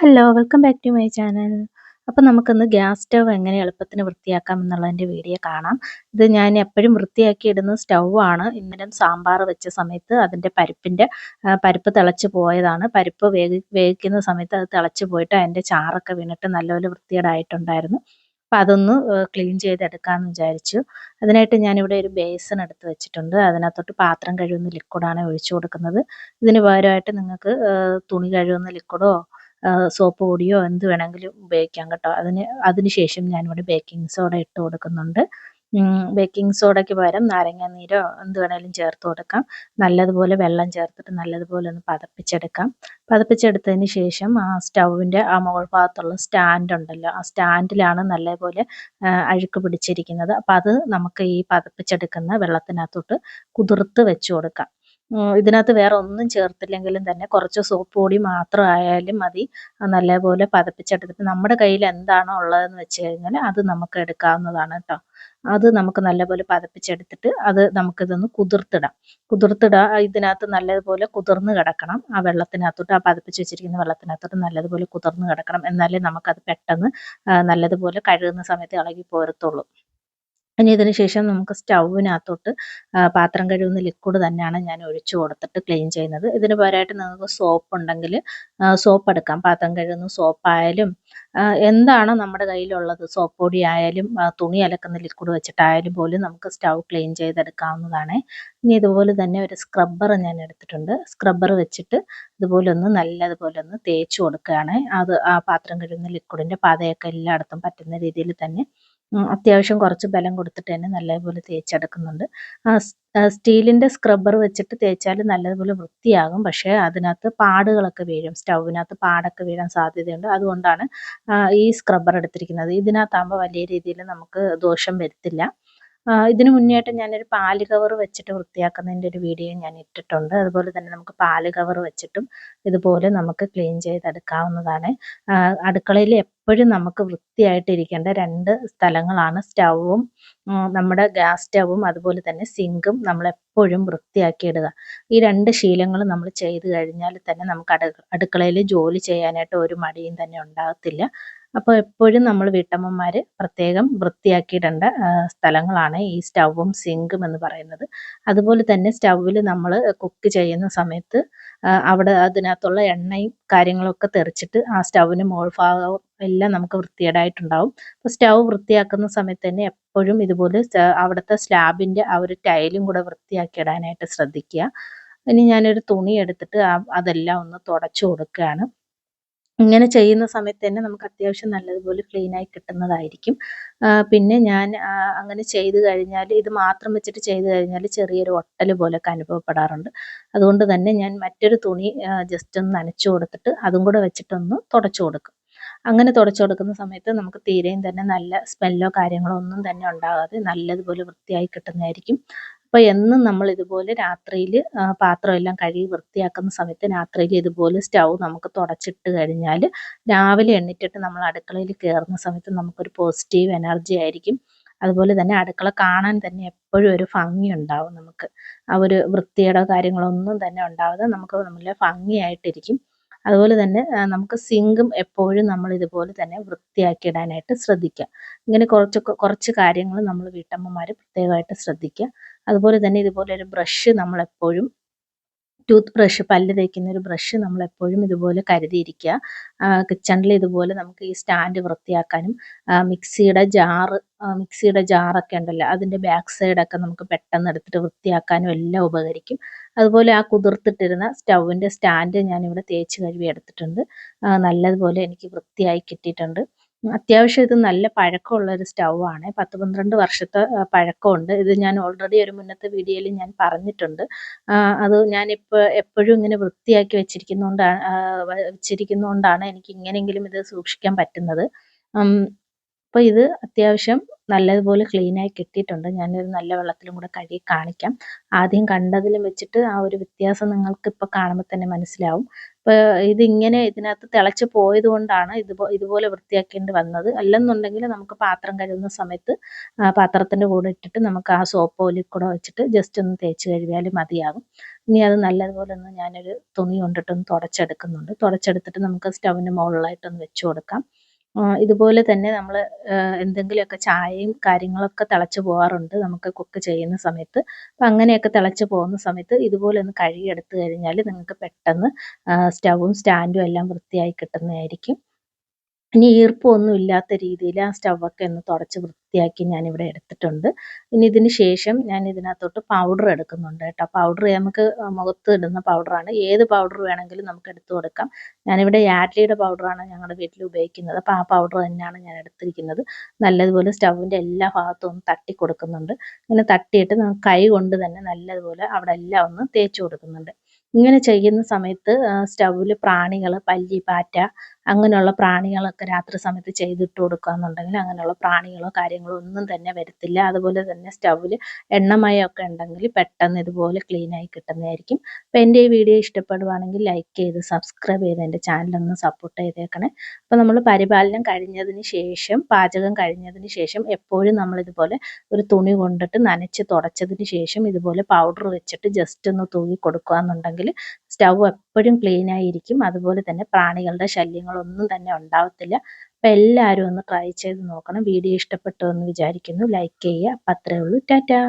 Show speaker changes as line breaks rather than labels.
Hello welcome back to my channel അപ്പോൾ നമുക്കിന്ന് gas stove എങ്ങനെ എളുപ്പത്തിന് വൃത്തിയാക്കാം എന്നുള്ളതിന്റെ വീഡിയോ കാണാം. ഇത് ഞാൻ എപ്പോഴും വൃത്തിയാക്കി ഇടുന്ന സ്റ്റൗവാണ് ഇന്നലെ സാമ്പാർ വെച്ച സമയത്ത് അതിന്റെ പരിപ്പിന്റെ പരിപ്പ് തിളച്ച് പോയതാണ്. പരിപ്പ് വേവി വേവിക്കുന്ന സമയത്ത് അത് തിളച്ച് പോയിട്ട് അതിന്റെ ചാറൊക്കെ വീണിട്ട് നല്ലപോലെ വൃത്തികേടായിട്ടുണ്ടായിരുന്നു. അപ്പോൾ അതൊന്ന് ക്ലീൻ ചെയ്തെടുക്കാമെന്ന് വിചാരിച്ചു. അതിനായിട്ട് ഞാനിവിടെ ഒരു ബേസൺ എടുത്ത് വെച്ചിട്ടുണ്ട്. അതിനകത്തോട്ട് പാത്രം കഴുകുന്ന ലിക്വിഡാണ് ഒഴിച്ചു കൊടുക്കുന്നത്. ഇതിന് പകരമായിട്ട് നിങ്ങൾക്ക് തുണി കഴുകുന്ന ലിക്വിഡോ സോപ്പ് പൊടിയോ എന്ത് വേണമെങ്കിലും ഉപയോഗിക്കാം കേട്ടോ. അതിന് അതിന് ശേഷം ഞാനിവിടെ ബേക്കിംഗ് സോഡ ഇട്ട് കൊടുക്കുന്നുണ്ട്. ബേക്കിംഗ് സോഡയ്ക്ക് പകരം നാരങ്ങ നീരോ എന്ത് വേണേലും ചേർത്ത് കൊടുക്കാം. നല്ലതുപോലെ വെള്ളം ചേർത്തിട്ട് നല്ലതുപോലെ ഒന്ന് പതപ്പിച്ചെടുക്കാം. പതപ്പിച്ചെടുത്തതിന് ശേഷം ആ സ്റ്റൗവിന്റെ ആ മുകൾ ഭാഗത്തുള്ള സ്റ്റാൻഡ് ഉണ്ടല്ലോ ആ സ്റ്റാൻഡിലാണ് നല്ലപോലെ അഴുക്ക് പിടിച്ചിരിക്കുന്നത്. അപ്പം അത് നമുക്ക് ഈ പതപ്പിച്ചെടുക്കുന്ന വെള്ളത്തിനകത്തോട്ട് കുതിർത്ത് വെച്ച് കൊടുക്കാം. ഇതിനകത്ത് വേറെ ഒന്നും ചേർത്തില്ലെങ്കിലും തന്നെ കുറച്ച് സോപ്പ് പൊടി മാത്രം ആയാലും മതി. നല്ലപോലെ പതപ്പിച്ചെടുത്തിട്ട് നമ്മുടെ കയ്യിൽ എന്താണോ ഉള്ളതെന്ന് വെച്ച് കഴിഞ്ഞാൽ അത് നമുക്ക് എടുക്കാവുന്നതാണ് കേട്ടോ. അത് നമുക്ക് നല്ലപോലെ പതപ്പിച്ചെടുത്തിട്ട് അത് നമുക്കിതൊന്ന് കുതിർത്തിടാം. കുതിർത്തിടുക ഇതിനകത്ത് നല്ലതുപോലെ കുതിർന്ന് കിടക്കണം. ആ വെള്ളത്തിനകത്തോട്ട് ആ പതപ്പിച്ച് വെച്ചിരിക്കുന്ന വെള്ളത്തിനകത്തോട്ട് നല്ലതുപോലെ കുതിർന്ന് കിടക്കണം. എന്നാലേ നമുക്കത് പെട്ടെന്ന് നല്ലതുപോലെ കഴുകുന്ന സമയത്ത് ഇളകി പോരത്തുള്ളൂ. ഇനി ഇതിന് ശേഷം നമുക്ക് സ്റ്റൗവിനകത്തോട്ട് പാത്രം കഴുകുന്ന ലിക്വിഡ് തന്നെയാണ് ഞാൻ ഒഴിച്ചു കൊടുത്തിട്ട് ക്ലീൻ ചെയ്യുന്നത്. ഇതിന് പകരമായിട്ട് നിങ്ങൾക്ക് സോപ്പ് ഉണ്ടെങ്കിൽ സോപ്പ് എടുക്കാം. പാത്രം കഴുകുന്ന സോപ്പായാലും എന്താണ് നമ്മുടെ കയ്യിലുള്ളത് സോപ്പ് പൊടി ആയാലും തുണി അലക്കുന്ന ലിക്വിഡ് വെച്ചിട്ടായാലും പോലും നമുക്ക് സ്റ്റൗ ക്ലീൻ ചെയ്തെടുക്കാവുന്നതാണ്. ഇനി ഇതുപോലെ തന്നെ ഒരു സ്ക്രബ്ബർ ഞാൻ എടുത്തിട്ടുണ്ട്. സ്ക്രബ്ബർ വെച്ചിട്ട് ഇതുപോലെ ഒന്ന് നല്ലതുപോലെ ഒന്ന് തേച്ച് കൊടുക്കുകയാണ്. അത് ആ പാത്രം കഴുകുന്ന ലിക്വിഡിന്റെ പതയൊക്കെ എല്ലായിടത്തും പറ്റുന്ന രീതിയിൽ തന്നെ അത്യാവശ്യം കുറച്ച് ബലം കൊടുത്തിട്ട് തന്നെ നല്ലതുപോലെ തേച്ചെടുക്കുന്നുണ്ട്. സ്റ്റീലിന്റെ സ്ക്രബ്ബർ വെച്ചിട്ട് തേച്ചാൽ നല്ലതുപോലെ വൃത്തിയാകും. പക്ഷേ അതിനകത്ത് പാടുകളൊക്കെ വീഴും. സ്റ്റൗവിനകത്ത് പാടൊക്കെ വീഴാൻ സാധ്യതയുണ്ട്. അതുകൊണ്ടാണ് ഈ സ്ക്രബ്ബർ എടുത്തിരിക്കുന്നത്. ഇതിനകത്താകുമ്പോൾ വലിയ രീതിയിൽ നമുക്ക് ദോഷം വരുത്തില്ല. ഇതിന് മുന്നേയായിട്ട് ഞാനൊരു പാൽ കവർ വെച്ചിട്ട് വൃത്തിയാക്കുന്നതിന്റെ ഒരു വീഡിയോ ഞാൻ ഇട്ടിട്ടുണ്ട്. അതുപോലെ തന്നെ നമുക്ക് പാൽ കവർ വെച്ചിട്ടും ഇതുപോലെ നമുക്ക് ക്ലീൻ ചെയ്തെടുക്കാവുന്നതാണ്. അടുക്കളയിൽ എപ്പോഴും നമുക്ക് വൃത്തിയായിട്ടിരിക്കേണ്ട രണ്ട് സ്ഥലങ്ങളാണ്. സ്റ്റൗവും നമ്മുടെ ഗ്യാസ് സ്റ്റൗവും അതുപോലെ തന്നെ സിങ്കും നമ്മൾ എപ്പോഴും വൃത്തിയാക്കി ഇടുക ഈ രണ്ട് ശീലങ്ങൾ നമ്മൾ ചെയ്ത് കഴിഞ്ഞാൽ തന്നെ നമുക്ക് അടുക്കളയിൽ ജോലി ചെയ്യാനായിട്ട് ഒരു മടിയും തന്നെ ഉണ്ടാകത്തില്ല. അപ്പോൾ എപ്പോഴും നമ്മൾ വീട്ടമ്മമാർ പ്രത്യേകം വൃത്തിയാക്കിയിടേണ്ട സ്ഥലങ്ങളാണ് ഈ സ്റ്റൗവും സിങ്കും എന്ന് പറയുന്നത്. അതുപോലെ തന്നെ സ്റ്റൗവിൽ നമ്മൾ കുക്ക് ചെയ്യുന്ന സമയത്ത് അവിടെ അതിനകത്തുള്ള എണ്ണയും കാര്യങ്ങളൊക്കെ തെറിച്ചിട്ട് ആ സ്റ്റൗവിന് മോൾ ഭാഗവും എല്ലാം നമുക്ക് വൃത്തികേടായിട്ടുണ്ടാവും. അപ്പോൾ സ്റ്റൗ വൃത്തിയാക്കുന്ന സമയത്ത് തന്നെ എപ്പോഴും ഇതുപോലെ അവിടുത്തെ സ്ലാബിന്റെ ആ ഒരു ടൈലും കൂടെ വൃത്തിയാക്കിയിടാനായിട്ട് ശ്രദ്ധിക്കുക. ഇനി ഞാനൊരു തുണി എടുത്തിട്ട് അതെല്ലാം ഒന്ന് തുടച്ചു കൊടുക്കുകയാണ്. ഇങ്ങനെ ചെയ്യുന്ന സമയത്ത് തന്നെ നമുക്ക് അത്യാവശ്യം നല്ലതുപോലെ ക്ലീനായി കിട്ടുന്നതായിരിക്കും. പിന്നെ ഞാൻ അങ്ങനെ ചെയ്തു കഴിഞ്ഞാൽ ഇത് മാത്രം വെച്ചിട്ട് ചെയ്തു കഴിഞ്ഞാൽ ചെറിയൊരു ഒട്ടൽ പോലൊക്കെ അനുഭവപ്പെടാറുണ്ട്. അതുകൊണ്ട് തന്നെ ഞാൻ മറ്റൊരു തുണി ജസ്റ്റ് ഒന്ന് നനച്ചു കൊടുത്തിട്ട് അതും കൂടെ വെച്ചിട്ടൊന്ന് തുടച്ചു കൊടുക്കും. അങ്ങനെ തുടച്ചു കൊടുക്കുന്ന സമയത്ത് നമുക്ക് തീരെയും തന്നെ നല്ല സ്മെല്ലോ കാര്യങ്ങളോ ഒന്നും തന്നെ ഉണ്ടാകാതെ നല്ലതുപോലെ വൃത്തിയായി കിട്ടുന്നതായിരിക്കും. അപ്പോൾ എന്നും നമ്മൾ ഇതുപോലെ രാത്രിയിൽ പാത്രം എല്ലാം കഴുകി വൃത്തിയാക്കുന്ന സമയത്ത് രാത്രിയിൽ ഇതുപോലെ സ്റ്റൗ നമുക്ക് തുടച്ചിട്ട് കഴിഞ്ഞാൽ രാവിലെ എണ്ണിറ്റിട്ട് നമ്മൾ അടുക്കളയിൽ കയറുന്ന സമയത്ത് നമുക്കൊരു പോസിറ്റീവ് എനർജി ആയിരിക്കും. അതുപോലെ തന്നെ അടുക്കള കാണാൻ തന്നെ എപ്പോഴും ഒരു ഭംഗി ഉണ്ടാവും നമുക്ക്. ആ ഒരു വൃത്തിയുടെ കാര്യങ്ങളൊന്നും തന്നെ ഉണ്ടാവാതെ നമുക്ക് നല്ല ഭംഗിയായിട്ടിരിക്കും. അതുപോലെ തന്നെ നമുക്ക് സിങ്കും എപ്പോഴും നമ്മൾ ഇതുപോലെ തന്നെ വൃത്തിയാക്കി ഇടാനായിട്ട് ശ്രദ്ധിക്കുക. ഇങ്ങനെ കുറച്ച് കുറച്ച് കാര്യങ്ങൾ നമ്മൾ വീട്ടമ്മമാർ പ്രത്യേകമായിട്ട് ശ്രദ്ധിക്കുക. അതുപോലെ തന്നെ ഇതുപോലെ ഒരു ബ്രഷ് നമ്മളെപ്പോഴും ടൂത്ത് ബ്രഷ് പല്ല് തേക്കുന്ന ഒരു ബ്രഷ് നമ്മൾ എപ്പോഴും ഇതുപോലെ കരുതിയിരിക്കുക. കിച്ചണിൽ ഇതുപോലെ നമുക്ക് ഈ സ്റ്റാൻഡ് വൃത്തിയാക്കാനും മിക്സിയുടെ ജാറ് മിക്സിയുടെ ജാറൊക്കെ ഉണ്ടല്ലോ അതിന്റെ ബാക്ക് സൈഡൊക്കെ നമുക്ക് പെട്ടെന്ന് എടുത്തിട്ട് വൃത്തിയാക്കാനും എല്ലാം ഉപകരിക്കും. അതുപോലെ ആ കുതിർത്തിട്ടിരുന്ന സ്റ്റൗവിന്റെ സ്റ്റാൻഡ് ഞാനിവിടെ തേച്ച് കഴുകി എടുത്തിട്ടുണ്ട്. നല്ലതുപോലെ എനിക്ക് വൃത്തിയായി കിട്ടിയിട്ടുണ്ട്. അത്യാവശ്യം ഇത് നല്ല പഴക്കമുള്ള ഒരു സ്റ്റൗ ആണ്. പത്ത് പന്ത്രണ്ട് വർഷത്തെ പഴക്കമുണ്ട്. ഇത് ഞാൻ ഓൾറെഡി ഒരു മുന്നത്തെ വീഡിയോയിൽ ഞാൻ പറഞ്ഞിട്ടുണ്ട്. അത് ഞാനിപ്പോൾ എപ്പോഴും ഇങ്ങനെ വൃത്തിയാക്കി വെച്ചിരിക്കുന്നതുകൊണ്ടാണ് വെച്ചിരിക്കുന്നതുകൊണ്ടാണ് എനിക്ക് ഇങ്ങനെയെങ്കിലും ഇത് സൂക്ഷിക്കാൻ പറ്റുന്നത്. അപ്പോൾ ഇത് അത്യാവശ്യം നല്ലതുപോലെ ക്ലീനായി കിട്ടിയിട്ടുണ്ട്. ഞാനൊരു നല്ല വെള്ളത്തിലും കൂടെ കഴുകി കാണിക്കാം. ആദ്യം കണ്ടതിലും വെച്ചിട്ട് ആ ഒരു വ്യത്യാസം നിങ്ങൾക്ക് ഇപ്പോൾ കാണുമ്പോൾ തന്നെ മനസ്സിലാവും. അപ്പോൾ ഇതിങ്ങനെ ഇതിനകത്ത് തിളച്ച് പോയത് കൊണ്ടാണ് ഇതുപോ ഇതുപോലെ വൃത്തിയാക്കേണ്ടി വന്നത്. അല്ലെന്നുണ്ടെങ്കിൽ നമുക്ക് പാത്രം കഴുകുന്ന സമയത്ത് പാത്രത്തിന്റെ കൂടെ ഇട്ടിട്ട് നമുക്ക് ആ സോപ്പോ ലിക്വിഡോ വെച്ചിട്ട് ജസ്റ്റ് ഒന്ന് തേച്ച് കഴുകിയാൽ മതിയാകും. ഇനി അത് നല്ലതുപോലെ ഒന്ന് ഞാനൊരു തുണി കൊണ്ടിട്ടൊന്ന് തുടച്ചെടുക്കുന്നുണ്ട്. തുടച്ചെടുത്തിട്ട് നമുക്ക് സ്റ്റൗവിന്റെ മുകളിലായിട്ടൊന്ന് വെച്ച് കൊടുക്കാം. ഇതുപോലെ തന്നെ നമ്മൾ എന്തെങ്കിലുമൊക്കെ ചായയും കാര്യങ്ങളൊക്കെ തിളച്ച് പോകാറുണ്ട് നമുക്ക് കുക്ക് ചെയ്യുന്ന സമയത്ത്. അപ്പം അങ്ങനെയൊക്കെ തിളച്ച് പോകുന്ന സമയത്ത് ഇതുപോലെ ഒന്ന് കഴുകിയെടുത്ത് കഴിഞ്ഞാൽ നിങ്ങൾക്ക് പെട്ടെന്ന് സ്റ്റൗവും സ്റ്റാൻഡും എല്ലാം വൃത്തിയായി കിട്ടുന്നതായിരിക്കും. ഇനി ഈർപ്പമൊന്നും ഇല്ലാത്ത രീതിയിൽ ആ സ്റ്റൗവൊക്കെ ഒന്ന് തുടച്ച് വൃത്തിയാക്കി ഞാനിവിടെ എടുത്തിട്ടുണ്ട്. ഇനി ഇതിന് ശേഷം ഞാൻ ഇതിനകത്തോട്ട് പൗഡർ എടുക്കുന്നുണ്ട് കേട്ടോ. പൗഡർ നമുക്ക് മുഖത്ത് ഇടുന്ന പൗഡറാണ് ഏത് പൗഡർ വേണമെങ്കിലും നമുക്ക് എടുത്തു കൊടുക്കാം. ഞാനിവിടെ യാഡ്ലിയുടെ പൗഡറാണ് ഞങ്ങളുടെ വീട്ടിൽ ഉപയോഗിക്കുന്നത്. അപ്പോൾ ആ പൗഡർ തന്നെയാണ് ഞാൻ എടുത്തിരിക്കുന്നത്. നല്ലതുപോലെ സ്റ്റൗവിന്റെ എല്ലാ ഭാഗത്തും ഒന്ന് തട്ടി കൊടുക്കുന്നുണ്ട്. ഇങ്ങനെ തട്ടിയിട്ട് നമുക്ക് കൈ കൊണ്ട് തന്നെ നല്ലതുപോലെ അവിടെ എല്ലാം ഒന്ന് തേച്ച് കൊടുക്കുന്നുണ്ട്. ഇങ്ങനെ ചെയ്യുന്ന സമയത്ത് സ്റ്റൗവിൽ പ്രാണികൾ പല്ലി പാറ്റ അങ്ങനെയുള്ള പ്രാണികളൊക്കെ രാത്രി സമയത്ത് ചെയ്തിട്ട് കൊടുക്കുകയെന്നുണ്ടെങ്കിൽ അങ്ങനെയുള്ള പ്രാണികളോ കാര്യങ്ങളോ ഒന്നും തന്നെ വരത്തില്ല. അതുപോലെ തന്നെ സ്റ്റൗവിൽ എണ്ണമയമൊക്കെ ഉണ്ടെങ്കിൽ പെട്ടെന്ന് ഇതുപോലെ ക്ലീനായി കിട്ടുന്നതായിരിക്കും. അപ്പോൾ എന്റെ ഈ വീഡിയോ ഇഷ്ടപ്പെടുവാണെങ്കിൽ ലൈക്ക് ചെയ്ത് സബ്സ്ക്രൈബ് ചെയ്ത് എന്റെ ചാനലൊന്ന് സപ്പോർട്ട് ചെയ്തേക്കണേ. അപ്പോൾ നമ്മൾ പരിപാലനം കഴിഞ്ഞതിന് ശേഷം പാചകം കഴിഞ്ഞതിന് ശേഷം എപ്പോഴും നമ്മൾ ഇതുപോലെ ഒരു തുണി കൊണ്ടിട്ട് നനച്ച് തുടച്ചതിന് ശേഷം ഇതുപോലെ പൗഡർ വെച്ചിട്ട് ജസ്റ്റ് ഒന്ന് തൂകി കൊടുക്കുകയെന്നുണ്ടെങ്കിൽ സ്റ്റൗ എപ്പോഴും ക്ലീൻ ആയിരിക്കും. അതുപോലെ തന്നെ പ്രാണികളുടെ ശല്യങ്ങളൊന്നും തന്നെ ഉണ്ടാവത്തില്ല. അപ്പോൾ എല്ലാവരും ഒന്ന് ട്രൈ ചെയ്ത് നോക്കണം. വീഡിയോ ഇഷ്ടപ്പെട്ടു എന്ന് വിചാരിക്കുന്നു. ലൈക്ക് ചെയ്യുക. അപ്പം അത്രയേ ഉള്ളൂ. ടാറ്റാ.